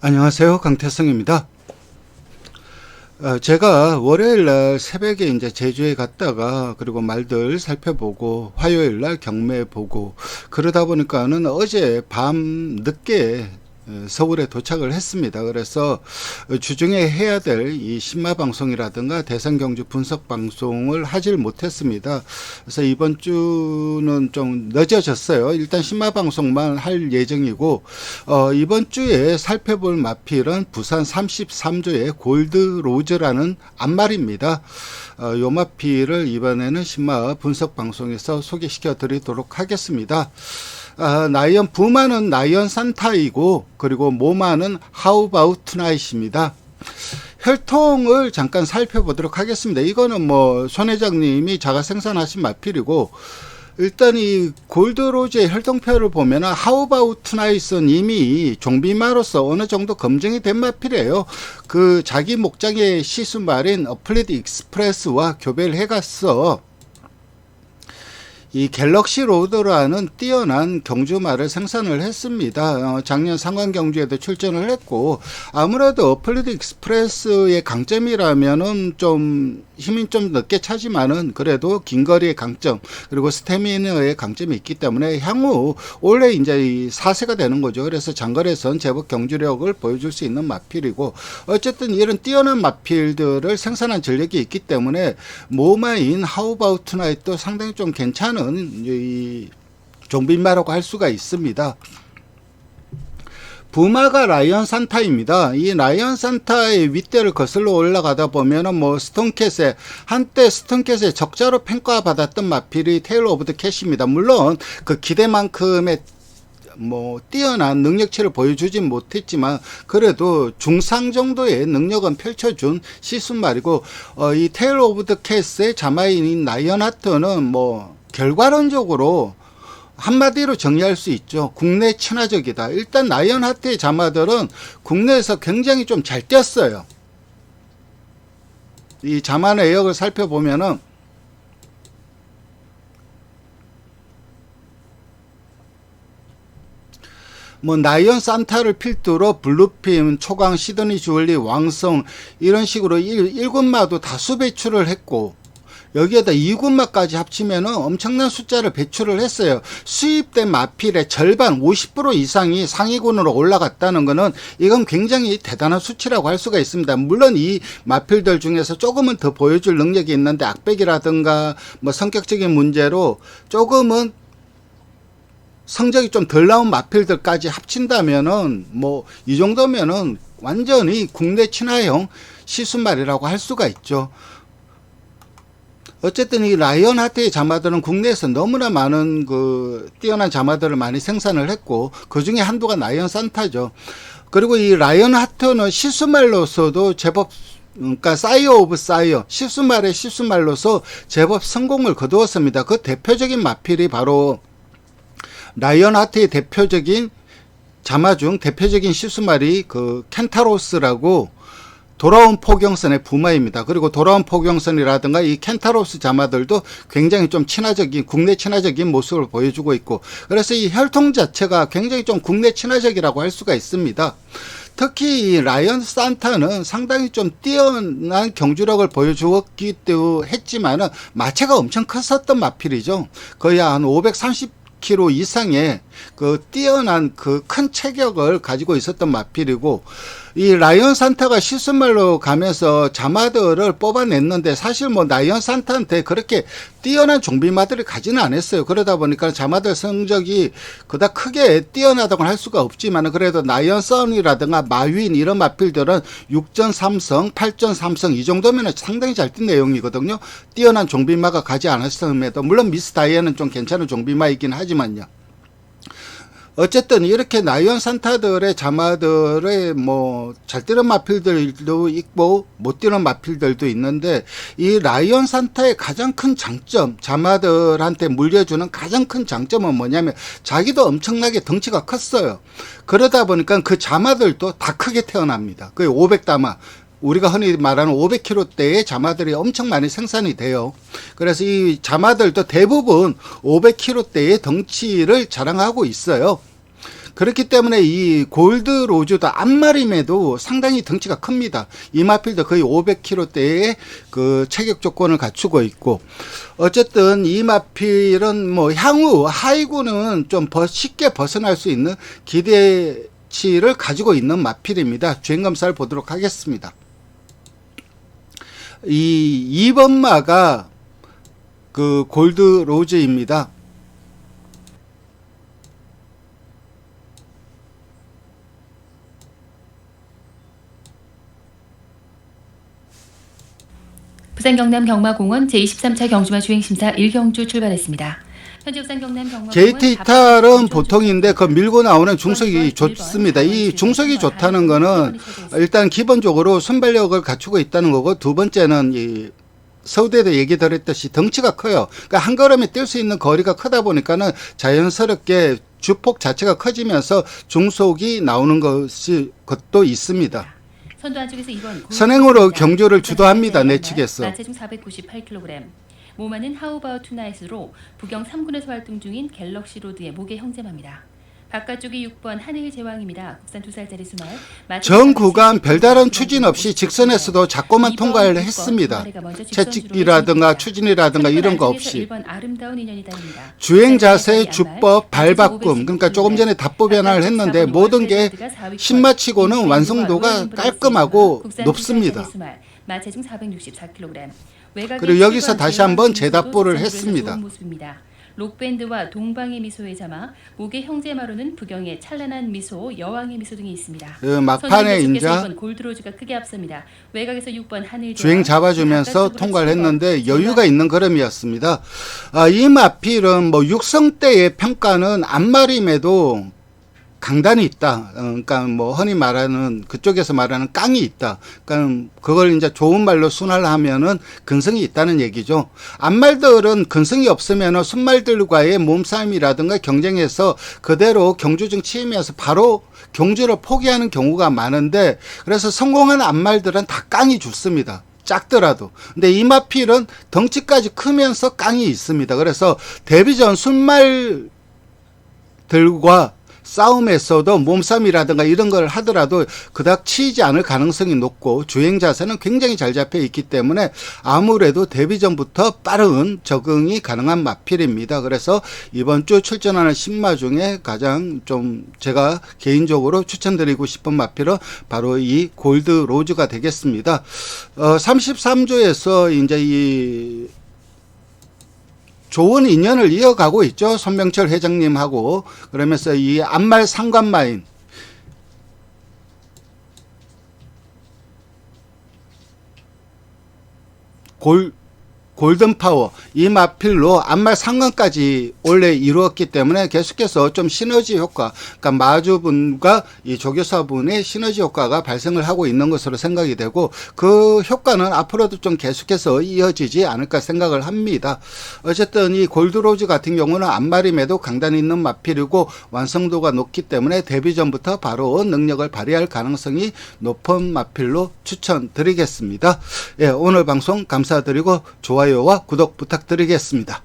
안녕하세요. 강태성입니다. 어, 제가 월요일 날 새벽에 이제 제주에 갔다가 그리고 말들 살펴보고 화요일 날 경매 보고 그러다 보니까는 어제 밤 늦게 어, 서울에 도착을 했습니다. 그래서 주중에 해야 될 이 신마 방송이라든가 대선 경주 분석 방송을 하질 못했습니다. 그래서 이번 주는 좀 늦어졌어요. 일단 신마 방송만 할 예정이고 어, 이번 주에 살펴볼 마필은 부산 33조의 골드 로즈라는 앞말입니다. 어, 요 마필을 이번에는 신마 분석 방송에서 소개시켜 드리도록 하겠습니다. 아, 나이언 부마는 나이언 산타이고 그리고 모마는 하우바우 투나잇입니다. 혈통을 잠깐 살펴보도록 하겠습니다. 이거는 뭐 손 회장님이 자가 생산하신 마필이고 일단 이 골드로즈의 혈통표를 보면 하우바우 투나잇은 이미 종비마로서 어느 정도 검증이 된 마필이에요. 그 자기 목장의 시수말인 어플리드 익스프레스와 교배를 해갔어. 이 갤럭시 로드라는 뛰어난 경주말을 생산을 했습니다. 어, 작년 상관 경주에도 출전을 했고 아무래도 어플리드 익스프레스의 강점이라면은 좀 힘이 좀 늦게 차지만은 그래도 긴 거리의 강점 그리고 스태미너의 강점이 있기 때문에 향후 올해 이제 이 4세가 되는 거죠. 그래서 장거리에선 제법 경주력을 보여줄 수 있는 마필이고 어쨌든 이런 뛰어난 마필들을 생산한 전력이 있기 때문에 모마인 하우바우 투나잇도 상당히 좀 괜찮은 이 좀비마라고 할 수가 있습니다. 부마가 라이언 산타입니다. 이 라이언 산타의 윗대를 거슬러 올라가다 보면은 뭐 스톤캣의 한때 스톤캣의 적자로 평가받았던 마필이 테일러 오브 더 캣입니다. 물론 그 기대만큼의 뭐 뛰어난 능력치를 보여주진 못했지만 그래도 중상 정도의 능력은 펼쳐준 시순말이고 어, 이 테일러 오브 더 캣의 자마인인 라이언 하트는 뭐 결과론적으로 한마디로 정리할 수 있죠. 국내 친화적이다. 일단 라이언 하트의 자마들은 국내에서 굉장히 좀 잘 뛰었어요. 이 자마 내역을 살펴보면은 뭐 나이언 산타를 필두로 블루핌, 초강, 시드니 주얼리, 왕성 이런 식으로 일, 일군마도 다수 배출을 했고 여기에다 2군마까지 합치면은 엄청난 숫자를 배출을 했어요. 수입된 마필의 절반 50% 이상이 상위군으로 올라갔다는 거는 이건 굉장히 대단한 수치라고 할 수가 있습니다. 물론 이 마필들 중에서 조금은 더 보여줄 능력이 있는데 악백이라든가 뭐 성격적인 문제로 조금은 성적이 좀 덜 나온 마필들까지 합친다면은 뭐 이 정도면은 완전히 국내 친화형 시순말이라고 할 수가 있죠. 어쨌든 이 라이언 하트의 자마들은 국내에서 너무나 많은 그 뛰어난 자마들을 많이 생산을 했고 그 중에 한두가 라이언 산타죠. 그리고 이 라이언 하트는 시수말로서도 제법 그러니까 사이어 오브 사이어 시수말의 시수말로서 제법 성공을 거두었습니다. 그 대표적인 마필이 바로 라이언 하트의 대표적인 자마 중 대표적인 시수말이 그 켄타로스라고 돌아온 포경선의 부마입니다. 그리고 돌아온 포경선이라든가 이 켄타로스 자마들도 굉장히 좀 친화적인 국내 친화적인 모습을 보여주고 있고 그래서 이 혈통 자체가 굉장히 좀 국내 친화적이라고 할 수가 있습니다. 특히 이 라이언 산타는 상당히 좀 뛰어난 경주력을 보여주었기도 했지만은 마체가 엄청 컸었던 마필이죠. 거의 한 530. 킬로 이상의 그 뛰어난 그 큰 체격을 가지고 있었던 마필이고 이 라이언 산타가 시스말로 가면서 자마들을 뽑아냈는데 사실 뭐 라이언 산타한테 그렇게 뛰어난 좀비마들이 가지는 않았어요. 그러다 보니까 자마들 성적이 그다 크게 뛰어나다고 할 수가 없지만 그래도 라이언 썬이라든가 마윈 이런 마필들은 6전 3성, 8전 3성 이 정도면 상당히 잘 뛴 내용이거든요. 뛰어난 좀비마가 가지 않았음에도 물론 미스 다이애는 좀 괜찮은 좀비마이긴 하지만요. 어쨌든 이렇게 나이언 산타들의 자마들의 뭐 잘 뛰는 마필들도 있고 못 뛰는 마필들도 있는데 이 라이언 산타의 가장 큰 장점 자마들한테 물려주는 가장 큰 장점은 뭐냐면 자기도 엄청나게 덩치가 컸어요. 그러다 보니까 그 자마들도 다 크게 태어납니다. 그 500다마 우리가 흔히 말하는 500kg대의 자마들이 엄청 많이 생산이 돼요. 그래서 이 자마들도 대부분 500kg대의 덩치를 자랑하고 있어요. 그렇기 때문에 이 골드 로즈도 앞마림에도 상당히 덩치가 큽니다. 이마필도 거의 500kg대의 그 체격 조건을 갖추고 있고 어쨌든 이마필은 뭐 향후 하이구는 좀 버- 쉽게 벗어날 수 있는 기대 치를 가지고 있는 마필입니다. 주행 검사를 보도록 하겠습니다. 이 2번마가 그 골드 로즈입니다. 부산 경남 경마공원 제23차 경주마 주행심사 1경주 출발했습니다. JT 이탈은 보통인데 그 밀고 나오는 중속이 좋습니다. 이 중속이 좋다는 거는 일단 기본적으로 순발력을 갖추고 있다는 거고 두 번째는 이 서울대도 얘기 드렸듯이 덩치가 커요. 그러니까 한 걸음에 뛸 수 있는 거리가 크다 보니까는 자연스럽게 주폭 자체가 커지면서 중속이 나오는 것이 것도 있습니다. 선두 안쪽에서 2번 선행으로 경주를 주도합니다, 내 측에서. 나체 중 498kg. 모마는 하우바우 투나잇으로 부경 3군에서 활동 중인 갤럭시 로드의 목에 형제마입니다. 바깥쪽이 6번 한해의 제왕입니다. 국산 2살짜리 수말. 전 구간 별다른 추진 없이 직선에서도 작고만 통과를 했습니다. 채찍이라든가 추진이라든가 이런 거 없이 1번 아름다운 인연이다입니다. 주행 자세, 주법, 발바꿈 그러니까 조금 전에 답보 변화를 했는데 모든 게 신마치고는 완성도가 깔끔하고 높습니다. 마체 중 464kg. 그리고 여기서 다시 한번 재답보를 했습니다. 록밴드와 동방의 미소의 자마, 목의 형제마루는 부경의 찬란한 미소, 여왕의 미소 등이 있습니다. 그 막판에 인자 계속해서 2번 골드로즈가 크게 앞섭니다. 외곽에서 6번 하늘 주행 잡아주면서 통과를 했는데 여유가 있는 걸음이었습니다. 아, 이 마필은 뭐 육성 때의 평가는 앞마림에도 강단이 있다. 어, 그러니까 뭐 흔히 말하는 그쪽에서 말하는 깡이 있다. 그러니까 그걸 이제 좋은 말로 순화하면은 근성이 있다는 얘기죠. 앞말들은 근성이 없으면은 순말들과의 몸싸움이라든가 경쟁에서 그대로 경주중 치이면서 바로 경주를 포기하는 경우가 많은데 그래서 성공한 앞말들은 다 깡이 좋습니다. 작더라도. 근데 이마필은 덩치까지 크면서 깡이 있습니다. 그래서 데뷔전 순말들과 싸움에서도 몸싸움이라든가 이런 걸 하더라도 그닥 치이지 않을 가능성이 높고 주행 자세는 굉장히 잘 잡혀 있기 때문에 아무래도 데뷔 전부터 빠른 적응이 가능한 마필입니다. 그래서 이번 주 출전하는 신마 중에 가장 좀 제가 개인적으로 추천드리고 싶은 마필은 바로 이 골드 로즈가 되겠습니다. 어, 33조에서 이제 이 좋은 인연을 이어가고 있죠. 손명철 회장님하고 그러면서 이 안말 상관마인 골 골든 파워 이 마필로 안말 상관까지 원래 이루었기 때문에 계속해서 좀 시너지 효과, 그러니까 마주분과 이 조교사분의 시너지 효과가 발생을 하고 있는 것으로 생각이 되고 그 효과는 앞으로도 좀 계속해서 이어지지 않을까 생각을 합니다. 어쨌든 이 골드로즈 같은 경우는 안마림에도 강단 있는 마필이고 완성도가 높기 때문에 데뷔 전부터 바로 능력을 발휘할 가능성이 높은 마필로 추천드리겠습니다. 예, 오늘 방송 감사드리고 좋아요와 구독 부탁드리겠습니다.